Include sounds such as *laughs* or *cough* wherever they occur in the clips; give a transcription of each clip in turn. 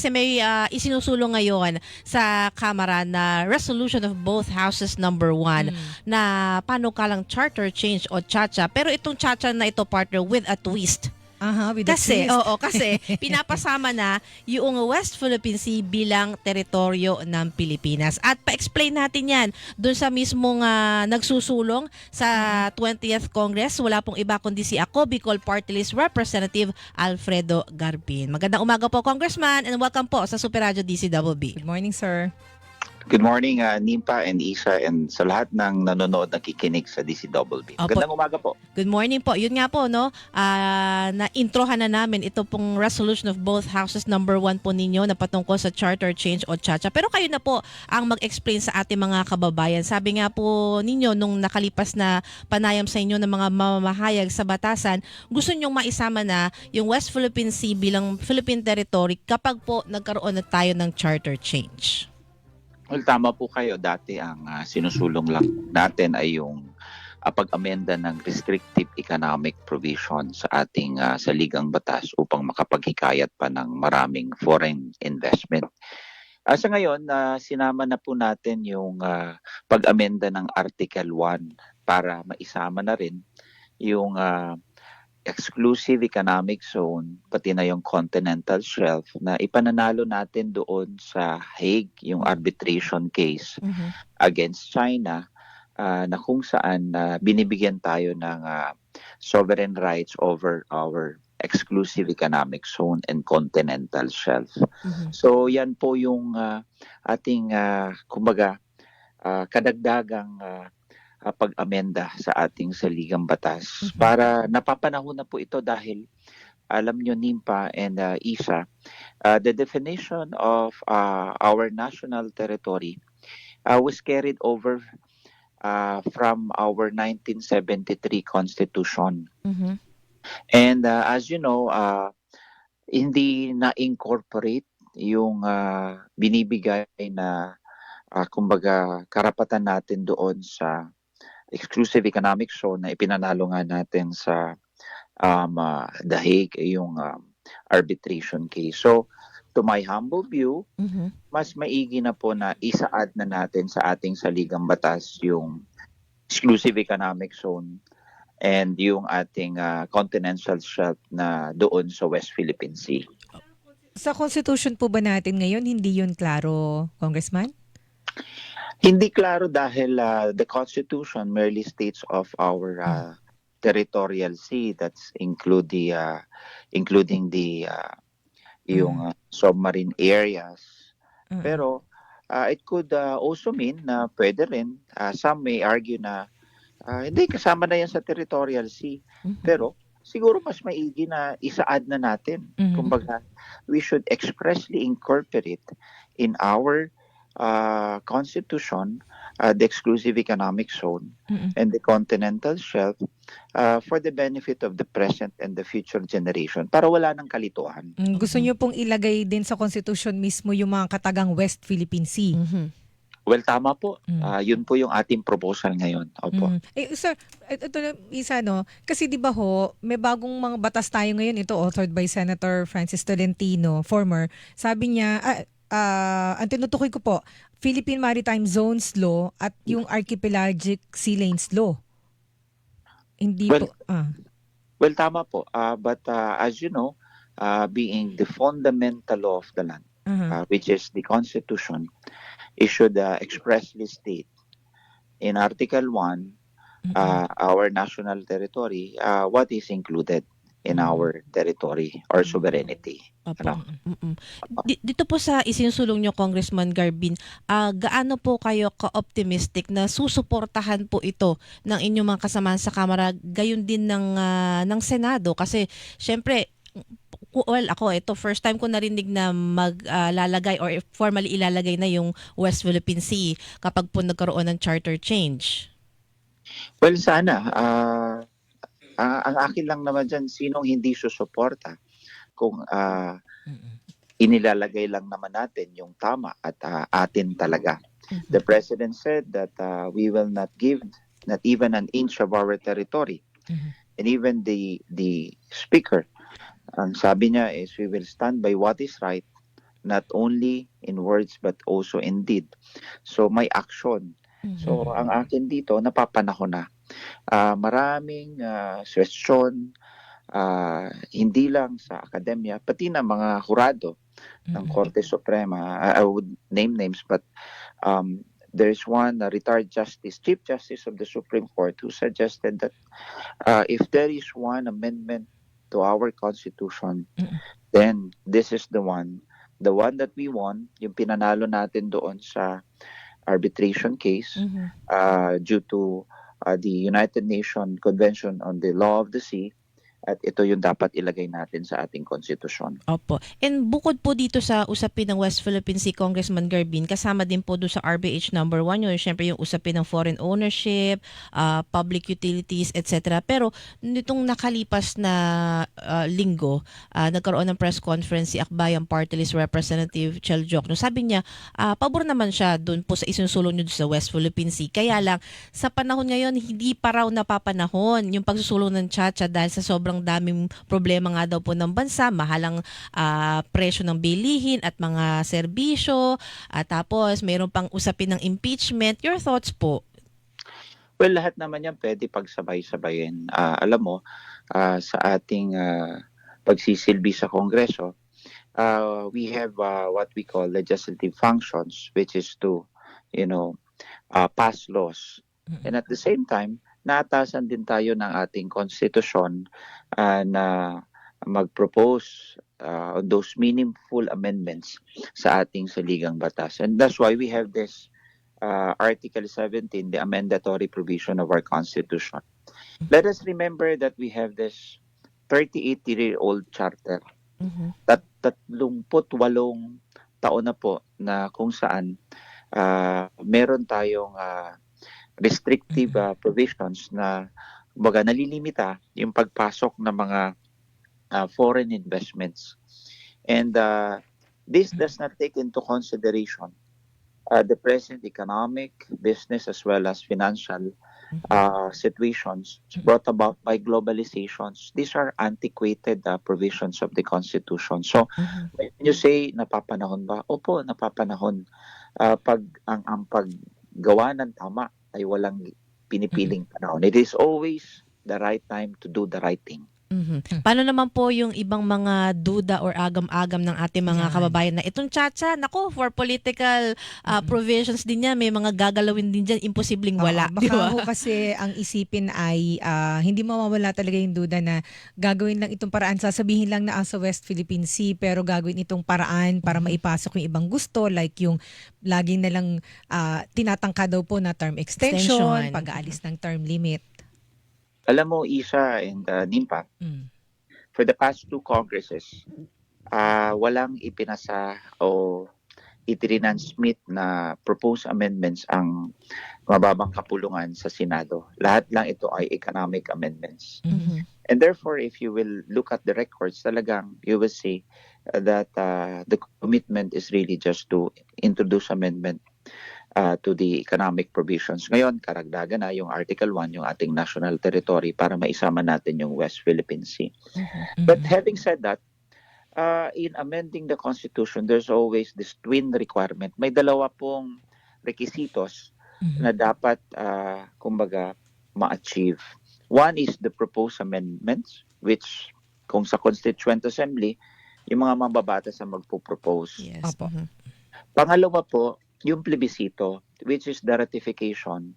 Kasi may ah, isinusulong ngayon sa Kamara na resolution of both houses number one Mm. na panukalang charter change o chacha. Pero itong chacha na ito partner with a twist. Aha, with the Kasi, twist. oo, kasi *laughs* pinapasama na yung West Philippine Sea bilang teritoryo ng Pilipinas. At pa-explain natin yan doon sa mismong ah, nagsusulong sa 20th Congress. Wala pong iba kundi si ako, Bicol Party List Representative Alfredo Garbin. Magandang umaga po, Congressman, and welcome po sa Super Radio DCWB. Good morning, sir. Good morning, uh, Nimpa and Isa and sa lahat ng nanonood nakikinig sa DCWB. Opo. Magandang umaga po. Good morning po. Yun nga po, no? ah, na-introhan na namin ito pong resolution of both houses number one po ninyo na patungkol sa charter change o chacha. Pero kayo na po ang mag-explain sa ating mga kababayan. Sabi nga po ninyo nung nakalipas na panayam sa inyo ng mga mamamahayag sa batasan, gusto nyong maisama na yung West Philippine Sea bilang Philippine territory kapag po nagkaroon na tayo ng charter change. Well, tama po kayo. Dati ang uh, sinusulong lang natin ay yung uh, pag-amenda ng restrictive economic provision sa ating uh, sa Ligang Batas upang makapaghikayat pa ng maraming foreign investment. Uh, sa ngayon, uh, sinama na po natin yung uh, pag-amenda ng Article 1 para maisama na rin yung uh, exclusive economic zone, pati na yung continental shelf na ipananalo natin doon sa Hague, yung arbitration case against China ah, na kung saan ah, binibigyan tayo ng ah, sovereign rights over our exclusive economic zone and continental shelf. Mhm. So yan po yung ah, ating ah, kumbaga ah, kadagdagang ah, ah, pag-amenda sa ating saligang batas Mhm. para napapanahon na po ito dahil alam nyo Nimpa and ah, Isa ah, the definition of ah, our national territory ah, was carried over ah, from our 1973 constitution Mhm. And uh, as you know, uh, hindi na-incorporate yung uh, binibigay na uh, kumbaga karapatan natin doon sa exclusive economic zone na ipinanalo nga natin sa um, uh, The Hague, yung um, arbitration case. So, to my humble view, Mhm. mas maigi na po na isa-add na natin sa ating saligang batas yung exclusive economic zone and yung ating ah, continental shelf na doon sa West Philippine Sea. Sa constitution po ba natin ngayon, hindi yun klaro, Congressman? Hindi klaro dahil ah, the Constitution merely states of our ah, territorial sea that's include the ah, including the ah, yung ah, submarine areas Mm. Pero uh, it could uh, also mean na pwede rin, uh, some may argue na uh, hindi kasama na yan sa territorial sea. Pero siguro mas maigi na isa-add na natin. Kumbaga, we should expressly incorporate in our uh, constitution uh, the exclusive economic zone Mm-mm. and the continental shelf uh, for the benefit of the present and the future generation para wala ng kalituhan. Mm, Gusto Mhm. niyo pong ilagay din sa constitution mismo yung mga katagang West Philippine Sea. Mhm. Well, tama po. Mm. Ah, yun po yung ating proposal ngayon. Opo. Mm. Eh, sir, et- ito na isa, no? Kasi di ba ho, may bagong mga batas tayo ngayon, ito authored by Senator Francis Tolentino, former. Sabi niya, ah, ah, ang tinutukoy ko po, Philippine Maritime Zones Law at yung Archipelagic Sea Lanes Law. Hindi Well, po, ah. Well, tama po. Ah, but ah, as you know, ah, being the fundamental law of the land, aha. ah, which is the Constitution, it should ah, expressly state in Article 1, Mm-mm. uh, our national territory, uh, what is included in Mm. our territory or sovereignty. Opo. Ano? Mm-mm. Di- Dito po sa isinusulong nyo, Congressman Garbin, ah, gaano po kayo ka-optimistic na susuportahan po ito ng inyong mga kasamahan sa Kamara, gayon din ng, ah, ng Senado? Kasi, syempre, well, ako, ito, first time ko narinig na maglalagay or formally ilalagay na yung West Philippine Sea kapag po nagkaroon ng charter change. Well, sana. ah, ang, ang akin lang naman dyan, sinong hindi susuporta kung Mm-mm. inilalagay lang naman natin yung tama at ah, atin talaga. Mhm. The President said that ah, we will not give not even an inch of our territory. Mhm. And even the the Speaker, ang sabi niya is we will stand by what is right not only in words but also in deed. So may action. So Mhm. ang akin dito, napapanahon na. Ah, maraming ah, suwestyon, ah, hindi lang sa akademya, pati na mga hurado ng Mhm. Korte Suprema. I, I would name names but um, there's one uh, retired justice, Chief Justice of the Supreme Court who suggested that uh, if there is one amendment to our Constitution, Mm. then this is the one. The one that we won, yung pinanalo natin doon sa arbitration case Mhm. uh, due to uh, the United Nations Convention on the Law of the Sea at ito yung dapat ilagay natin sa ating konstitusyon. Opo. And bukod po dito sa usapin ng West Philippine Sea Congressman Garbin, kasama din po doon sa RBH number one, yung syempre yung usapin ng foreign ownership, ah, public utilities, etc. Pero nitong nakalipas na ah, linggo, ah, nagkaroon ng press conference si Akbayang Party List Representative Chel Jokno. Sabi niya, ah, pabor naman siya doon po sa isinsulong niyo sa West Philippine Sea. Kaya lang, sa panahon ngayon, hindi pa raw napapanahon yung pagsusulong ng Chacha dahil sa sobrang daming problema nga daw po ng bansa, mahalang ah, presyo ng bilihin at mga serbisyo, at tapos mayroon pang usapin ng impeachment. Your thoughts po? Well, lahat naman yan pwede pagsabay-sabayin. Ah, alam mo, ah, sa ating ah, pagsisilbi sa Kongreso, ah, we have ah, what we call legislative functions, which is to, you know, ah, pass laws. And at the same time, naatasan din tayo ng ating konstitusyon ah, na mag-propose on those meaningful amendments sa ating saligang batas. And that's why we have this uh, Article 17, the amendatory provision of our Constitution. Let us remember that we have this 38-year-old charter, Mhm. tat tatlumput walong taon na po na kung saan ah, meron tayong ah, restrictive ah, provisions na baga nalilimita yung pagpasok ng mga ah, foreign investments. And ah, this does not take into consideration uh, the present economic, business, as well as financial uh, situations brought about by globalizations. These are antiquated uh, provisions of the Constitution. So, Mhm. when you say napapanahon ba? Opo, napapanahon. Uh, pag ang, ang paggawa ng tama ay walang pinipiling panahon. It is always the right time to do the right thing. Mhm. Paano naman po yung ibang mga duda or agam-agam ng ating mga Yan. kababayan na itong Chacha, nako, for political ah, Mhm. provisions din yan, may mga gagalawin din dyan, imposibleng wala. Oo, baka ho kasi ang isipin ay ah, hindi mawawala talaga yung duda na gagawin lang itong paraan. Sasabihin lang na ah, sa West Philippine Sea pero gagawin itong paraan para Mhm. maipasok yung ibang gusto like yung laging na lang ah, tinatangka daw po na term extension, Extension. pag-aalis ng term limit. Alam mo, Isa and uh, Nimpa, Mm. for the past two Congresses, ah walang ipinasa o itinansmit na proposed amendments ang mababang kapulungan sa Senado. Lahat lang ito ay economic amendments. Mhm. And therefore, if you will look at the records, talagang you will see uh, that uh, the commitment is really just to introduce amendment uh, to the economic provisions. Ngayon, karagdagan na yung Article 1, yung ating national territory para maisama natin yung West Philippine Sea. Mhm. But having said that, uh, in amending the Constitution, there's always this twin requirement. May dalawa pong requisitos Mhm. na dapat, uh, kumbaga, ma-achieve. One is the proposed amendments, which kung sa Constituent Assembly, yung mga mambabatas ang magpo-propose. Yes. Opo. Mhm. Pangalawa po, yung plebiscito, which is the ratification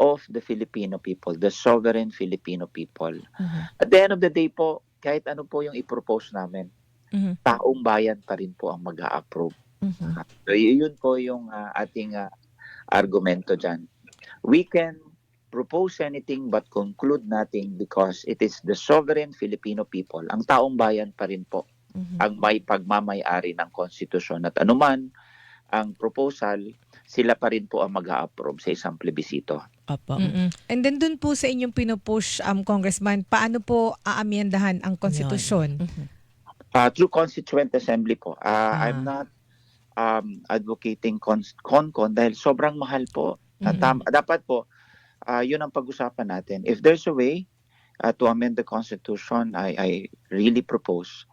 of the Filipino people, the sovereign Filipino people. Mhm. At the end of the day po, kahit ano po yung i-propose namin, Mhm. taong bayan pa rin po ang mag-a-approve. Mhm. So y- yun po yung ah, ating ah, argumento dyan. We can propose anything but conclude nothing because it is the sovereign Filipino people, ang taong bayan pa rin po Mhm. ang may pagmamayari ng konstitusyon at anuman ang proposal, sila pa rin po ang mag-a-approve sa isang plebisito. Mm-mm. And then dun po sa inyong pinupush, um, Congressman, paano po aamyendahan ang konstitusyon? Mhm. Uh, through Constituent Assembly po, uh, Ah. I'm not um, advocating con- CONCON dahil sobrang mahal po. At Mhm. tam- dapat po, uh, yun ang pag-usapan natin. If there's a way uh, to amend the Constitution, I, I really propose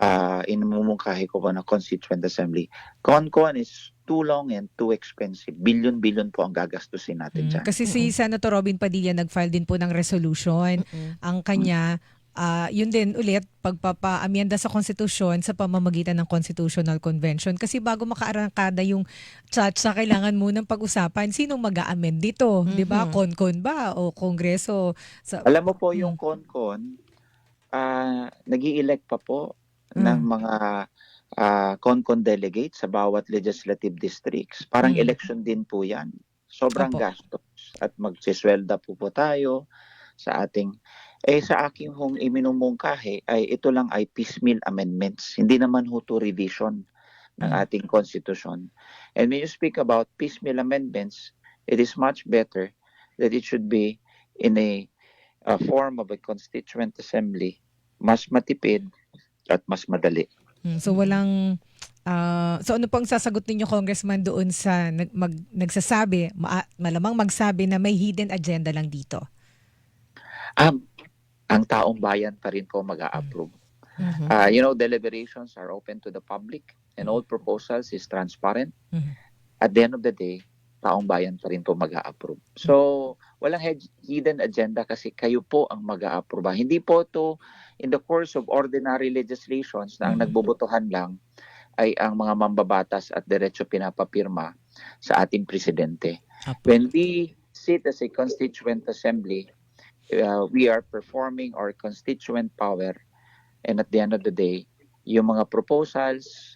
uh, inumungkahi ko po na Constituent Assembly. CONCON is too long and too expensive. Billion-billion po ang gagastusin natin Mm, dyan. Kasi si Senator Robin Padilla nag-file din po ng resolution. Mm-mm. Ang kanya, ah, yun din ulit, pagpapa-amyenda sa konstitusyon sa pamamagitan ng Constitutional Convention. Kasi bago makaarangkada yung chat-sa, kailangan munang pag-usapan sinong mag amend dito. Di ba? Konkon ba? O Kongreso? Sa, Alam mo po Mm. yung CONCON, uh, nag elect pa po ng Mm. mga ah, CONCON delegates sa bawat legislative districts. Parang Mm. election din po yan. Sobrang Opo. gastos. At magsiswelda po po tayo sa ating... Eh sa aking hong iminumungkahi ay ito lang ay piecemeal amendments. Hindi naman ho to revision ng Mm. ating constitution. And when you speak about piecemeal amendments, it is much better that it should be in a, a form of a constituent assembly, mas matipid at mas madali. Mm, so walang ah, so ano pang sasagot ninyo congressman doon sa nag, mag, nagsasabi ma- malamang magsabi na may hidden agenda lang dito. Um, ang taong bayan pa rin po mag-a-approve. Mhm. Uh, you know, deliberations are open to the public and all proposals is transparent. Mhm. At the end of the day, taong bayan pa rin po mag-a-approve. So, walang hed- hidden agenda kasi kayo po ang mag-a-approve. Hindi po to in the course of ordinary legislations na ang Mhm. nagbubutuhan lang ay ang mga mambabatas at diretso pinapapirma sa ating presidente. When we sit as a constituent assembly, uh, we are performing our constituent power and at the end of the day, yung mga proposals,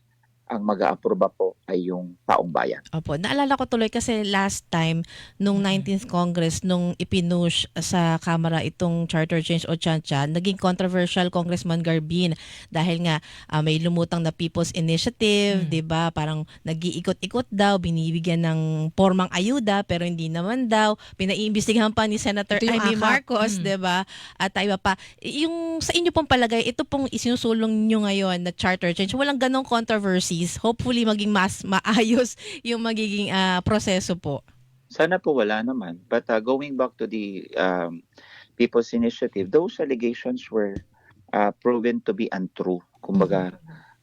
ang mag-aaproba po ay yung taong bayan. Opo, naalala ko tuloy kasi last time nung 19th Congress nung ipinush sa Kamara itong charter change o chancha, naging controversial Congressman Garbin dahil nga ah, may lumutang na People's Initiative, Mm. 'di ba? Parang nag-iikot-ikot daw, binibigyan ng formang ayuda pero hindi naman daw. Pinaiimbestigahan pa ni Senator Amy. Marcos, Mm. 'di ba? At iba pa. Yung sa inyo pong palagay, ito pong isinusulong nyo ngayon na charter change, walang ganong controversies. Hopefully maging mas maayos *laughs* yung magiging ah, proseso po. Sana po wala naman. But uh, going back to the um, People's Initiative, those allegations were uh, proven to be untrue. Kumbaga,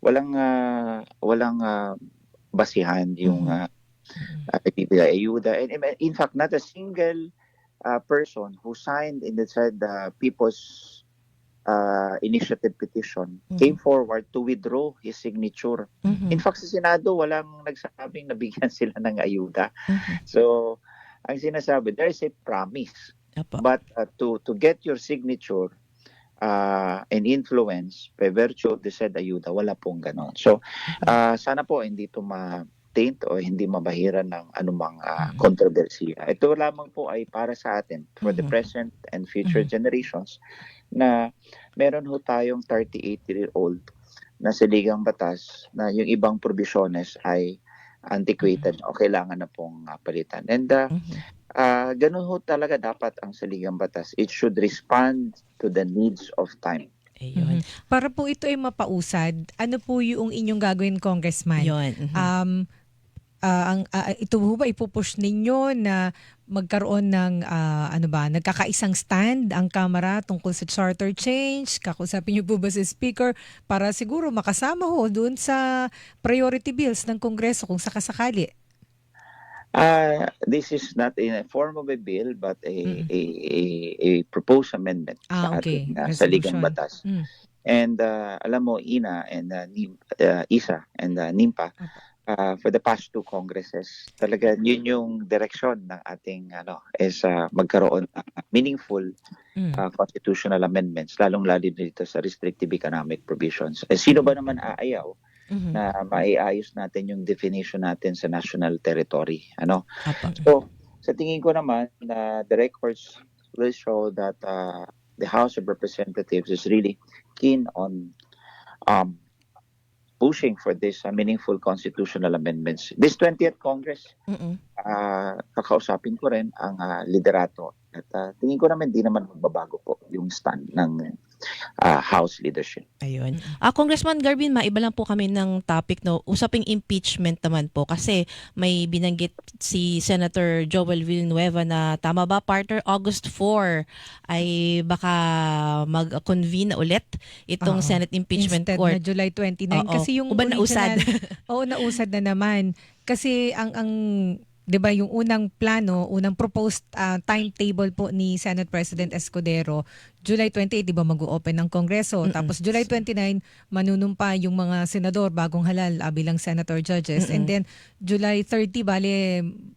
walang uh, walang uh, basihan yung uh, uh, ayuda. And in- in fact, not a single uh, person who signed in the said uh, People's uh, Initiative petition Mhm. came forward to withdraw his signature. Mhm. In fact, sa Senado, walang nagsabing *laughs* nabigyan sila ng ayuda. Mhm. So, ang sinasabi, there is a promise. Apo. But uh, to to get your signature uh, and influence by virtue of the said ayuda, wala pong ganon. So, uh, sana po hindi ito ma-taint o hindi mabahiran ng anumang uh, kontrobersiya. Ito lamang po ay para sa atin, for the Mhm. present and future Mhm. generations, na meron ho tayong 38-year-old na saligang batas na yung ibang provisiones ay antiquated o kailangan na pong uh, palitan. And uh. Ah, ganun ho talaga dapat ang saligang batas. It should respond to the needs of time. Ayun. Mhm. Para po ito ay mapausad, ano po yung inyong gagawin congressman? Yun. Mhm. Um ah, ang ah, ito po ba ipupush ninyo na magkaroon ng ah, ano ba, nagkakaisang stand ang Kamara tungkol sa charter change? Kakausapin niyo po ba si Speaker para siguro makasama ho doon sa priority bills ng Kongreso kung sakasakali? Ah, this is not in a form of a bill but a Mm. a, a, a proposed amendment Ah, sa okay. ating ah, saligang Resolution. batas. Mm. And ah, alam mo Ina and ah, Nim, ah, Isa and ah, Nimpa. Ah, for the past two congresses talaga yun yung direksyon ng ating ano is ah, magkaroon ng meaningful Mm. uh, constitutional amendments, lalong-lalo dito sa restrictive economic provisions. Eh, sino ba naman aayaw Mhm. na maiayos natin yung definition natin sa national territory? Ano? So, sa tingin ko naman na the records will show that uh, the House of Representatives is really keen on um, pushing for this uh, meaningful constitutional amendments. This 20th Congress, Mhm. ah, kakausapin ko rin ang ah, liderato. At ah, tingin ko naman di naman magbabago po yung stand ng ah, House leadership. Ayun. Ah, Congressman Garvin, maiba lang po kami ng topic no. Usaping impeachment naman po kasi may binanggit si Senator Joel Villanueva na tama ba partner August 4 ay baka mag-convene ulit itong Oo. Senate Impeachment Instead Court. na July 29 Oo. kasi yung O ba nausad? original- *laughs* Oo, nausad na naman. Kasi ang ang 'di ba yung unang plano, unang proposed ah, timetable po ni Senate President Escudero, July 28 'di ba mag-open ng Kongreso. Mm-mm. Tapos July 29 manunumpa yung mga senador bagong halal ah, bilang senator judges and then July 30 bale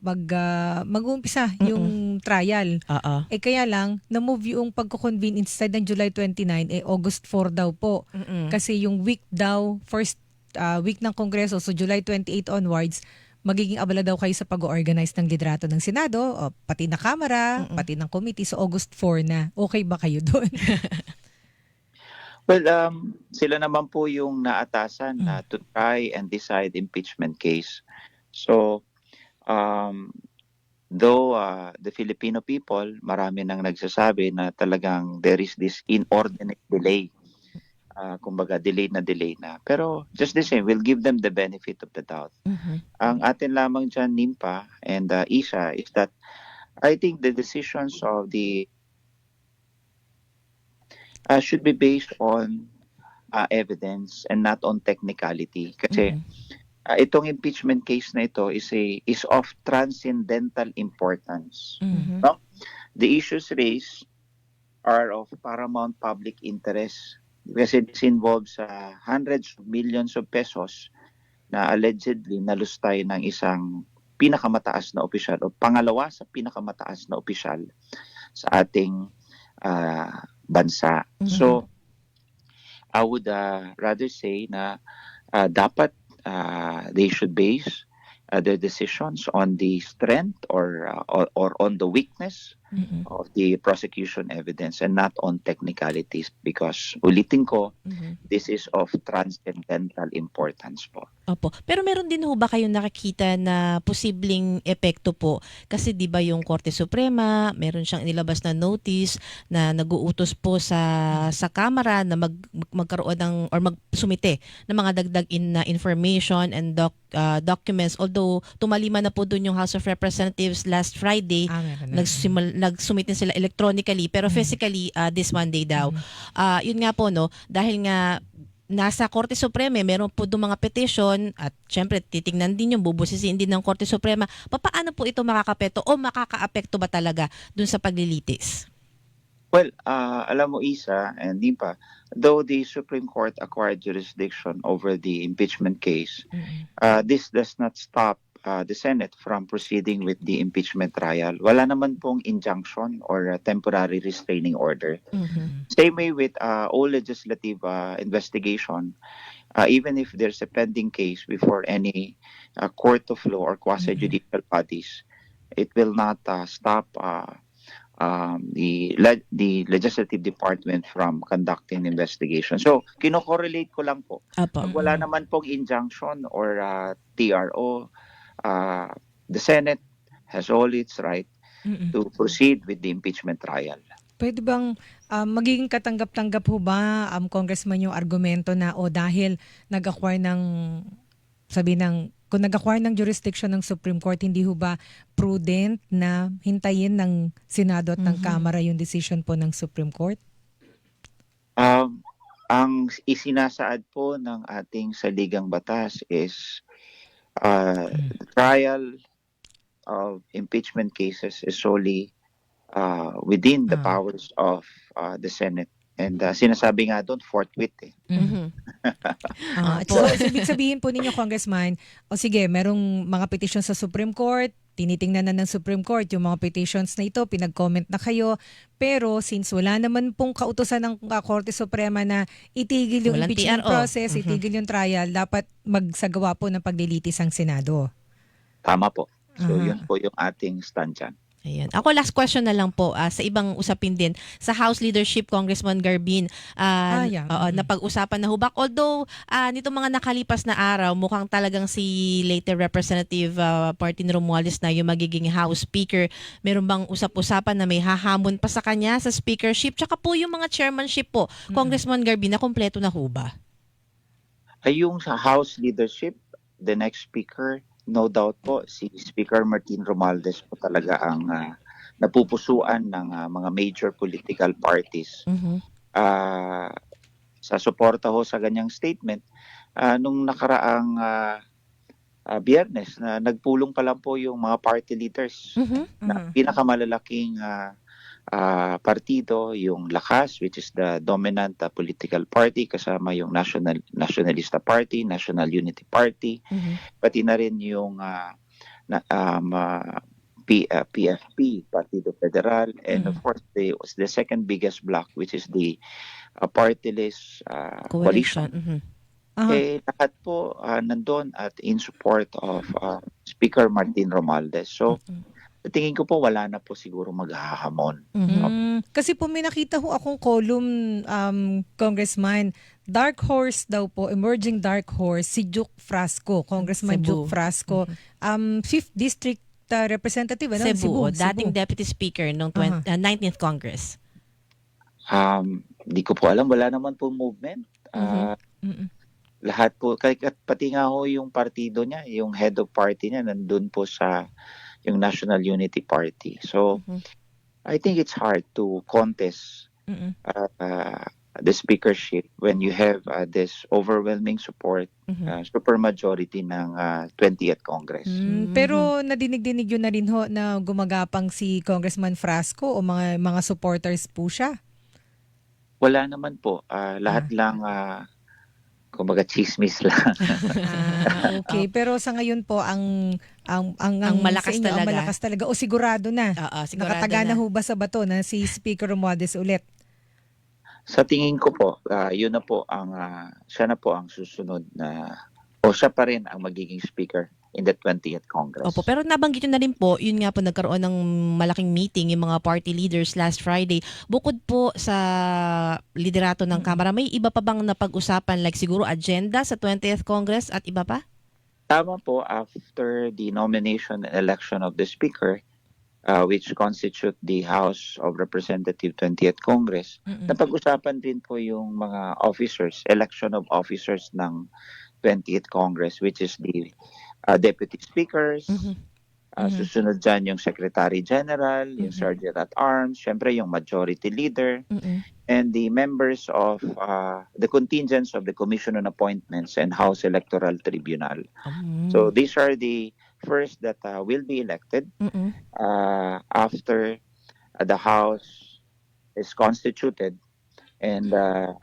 mag ah, mag-uumpisa yung trial. Oo. Eh kaya lang na-move yung pagko-convene instead ng July 29 eh August 4 daw po. Mm-mm. Kasi yung week daw, first uh, week ng Kongreso, so July 28 onwards, magiging abala daw kayo sa pag-organize ng liderato ng Senado, o pati na Kamara, Mm-mm. pati ng committee. So August 4 na. Okay ba kayo doon? *laughs* Well, um, sila naman po yung naatasan na to try and decide impeachment case. So, um, though uh, the Filipino people, marami nang nagsasabi na talagang there is this inordinate delay. Uh, kumbaga, delay na delay na. Pero just the same, we'll give them the benefit of the doubt. Mhm. Ang atin lamang dyan, Nimpa and uh, Isa, is that I think the decisions of the uh, should be based on uh, evidence and not on technicality. Kasi Mhm. uh, itong impeachment case na ito is a is of transcendental importance. Mhm. The issues raised are of paramount public interest kasi this involves uh, hundreds of millions of pesos na allegedly nalustay ng isang pinakamataas na opisyal o pangalawa sa pinakamataas na opisyal sa ating uh, bansa. Mhm. So, I would uh, rather say na uh, dapat uh, they should base uh, their decisions on the strength or, uh, or or on the weakness Mhm. of the prosecution evidence and not on technicalities because ulitin ko Mhm. this is of transcendental importance po. Opo. Pero meron din ho ba kayong nakikita na posibleng epekto po? Kasi 'di ba yung Korte Suprema, meron siyang inilabas na notice na naguutos po sa sa Kamara na mag, mag- magkaroon ng or magsumite ng mga dagdag in na information and doc, uh, documents. Although tumalima na po doon yung House of Representatives last Friday, ah, meron na. nagsimul nagsumit din sila electronically pero physically uh, this Monday daw. Ah, yun nga po no, dahil nga nasa Korte Suprema, meron po doon mga petition at syempre titingnan din yung bubusisiin din ng Korte Suprema. Papaano po ito makakapekto o makakaapekto ba talaga doon sa paglilitis? Well, uh, alam mo Isa and Dimpa, though the Supreme Court acquired jurisdiction over the impeachment case, uh, this does not stop uh, the Senate from proceeding with the impeachment trial. Wala naman pong injunction or temporary restraining order. Mhm. Same way with uh, all legislative uh, investigation, uh, even if there's a pending case before any uh, court of law or quasi-judicial bodies, it will not uh, stop uh, um, the le- the legislative department from conducting investigation. So, kino-correlate ko lang po. Apo. Wala naman pong injunction or uh, TRO, uh, the Senate has all its right Mm-mm. to proceed with the impeachment trial. Pwede bang um, magiging katanggap-tanggap ho ba um, congressman yung argumento na o dahil nag-acquire ng sabi ng kung nag-acquire ng jurisdiction ng Supreme Court, hindi ho ba prudent na hintayin ng Senado at ng Mhm. Kamara yung decision po ng Supreme Court? Um, ang isinasaad po ng ating saligang batas is uh, the trial of impeachment cases is solely uh, within the Ah. powers of uh, the Senate. And uh, sinasabi nga doon, forthwith eh. Mhm. *laughs* Ah, Opo. so, so, *laughs* ibig sabihin po ninyo, Congressman, o sige, merong mga petition sa Supreme Court, tinitingnan na ng Supreme Court yung mga petitions na ito, pinag-comment na kayo, pero since wala naman pong kautosan ng uh, Korte Suprema na itigil yung Walang impeachment TRO. process, Mhm. itigil yung trial, dapat magsagawa po ng paglilitis ang Senado. Tama po. So Aha. yun po yung ating stand dyan. Ayan. Ako last question na lang po ah, sa ibang usapin din sa House Leadership Congressman Garbin. ah, Ah, yeah. oo, Mhm. napag-usapan na hubak. Although ah, nito mga nakalipas na araw, mukhang talagang si later Representative ah, Martin Romualdez na yung magiging House Speaker. Meron bang usap-usapan na may hahamon pa sa kanya sa speakership? Tsaka po yung mga chairmanship po, Congressman Garbin, na kompleto na ho ba? Ay yung sa House leadership, the next speaker, no doubt po, si Speaker Martin Romualdez po talaga ang ah, napupusuan ng ah, mga major political parties. Mhm. Ah, sa suporta ho sa ganyang statement, ah, nung nakaraang ah, ah, biyernes na nagpulong pa lang po yung mga party leaders Mhm. na Mhm. pinakamalalaking ah, ah, partido, yung Lakas, which is the dominant ah, political party, kasama yung National Nationalista Party, National Unity Party, Mhm. pati na rin yung ah, na, um, ah, P, ah, PFP, Partido Federal, and of Mhm. course the, the second biggest block, which is the ah, party list ah, coalition. Coalition. Mhm. Aha. Eh, lahat po ah, nandun at in support of ah, Speaker Martin Romualdez. So, Mhm. Tingin ko po wala na po siguro maghahamon. Mhm. Mm, kasi po may nakita ho akong column, um, Congressman, Dark Horse daw po, emerging dark horse, si Duke Frasco, Congressman Cebu. Duke Frasco, um, 5th District uh, Representative, ano? Cebu, Cebu. dating Deputy Speaker ng 20, ah, 19th Congress. Um, di ko po alam, wala naman po movement. Ah, Mm-mm. lahat po, kay, at pati nga ho yung partido niya, yung head of party niya, nandun po sa yung National Unity Party. So, Mhm. I think it's hard to contest Mm-mm. uh, the speakership when you have uh, this overwhelming support, Mhm. uh, supermajority ng uh, 20th Congress. Mm, Mhm. Pero nadinig-dinig yun na rin ho na gumagapang si Congressman Frasco o mga mga supporters po siya. Wala naman po. Uh, lahat lang, uh, kumbaga, chismis lang. Ah, okay. *laughs* Pero sa ngayon po ang ang ang, Ang sa malakas inyo, ang talaga. malakas talaga o sigurado na. Oo, sigurado Nakataga na na. ho ba sa bato na si Speaker Romualdez ulit? Sa tingin ko po, ah, yun na po ang, ah, siya na po ang susunod na, o siya pa rin ang magiging speaker in the 20th Congress. Opo, pero nabanggit nyo na rin po, yun nga po nagkaroon ng malaking meeting yung mga party leaders last Friday. Bukod po sa liderato ng Kamara, may iba pa bang napag-usapan like siguro agenda sa 20th Congress at iba pa? Tama po, after the nomination and election of the speaker, ah, which constitute the House of Representative 20th Congress, Mm-mm. napag-usapan din po yung mga officers, election of officers ng 20th Congress, which is the ah, deputy speakers, Mhm. Ah, Mhm. Susunod dyan yung Secretary General, yung Mhm. Sergeant at Arms, syempre yung Majority Leader, Mm-mm. and the members of uh, the contingents of the Commission on Appointments and House Electoral Tribunal. Mm. So these are the first that uh, will be elected Mm-mm. uh, after uh, the House is constituted. And uh,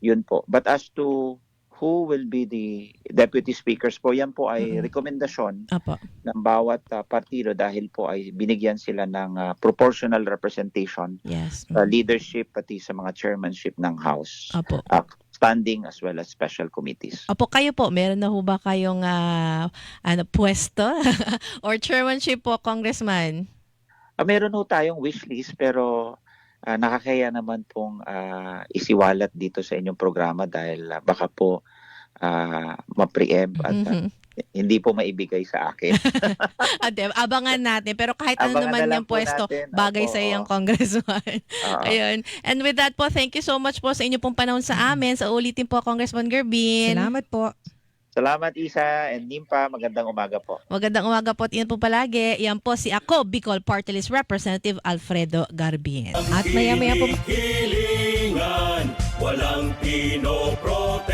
yun po. But as to who will be the deputy speakers po, yan po ay Mhm. rekomendasyon Apo. ng bawat uh, partido dahil po ay binigyan sila ng uh, proportional representation Yes. sa leadership pati sa mga chairmanship ng House, Apo. uh, standing as well as special committees. Opo, kayo po, meron na ho ba kayong ah, ano, pwesto *laughs* or chairmanship po, Congressman? Uh, meron ho tayong wish list pero uh, nakakaya naman pong uh, isiwalat dito sa inyong programa dahil uh, baka po uh, ma-preempt at uh, Mhm. hindi po maibigay sa akin. *laughs* Ate, abangan natin. Pero kahit ano Abangan naman na yung pwesto, natin. bagay Opo, sa iyong congressman. *laughs* Ayun. And with that po, thank you so much po sa inyo pong panahon sa amin. Sa ulitin po, Congressman Gerbin. Salamat po. Salamat Isa and Nimpa, magandang umaga po. Magandang umaga po at ingat po palagi. Yan po si ako, Bicol Party List Representative Alfredo Garbin. At maya-maya po Hilingan, walang pinoprotektahan.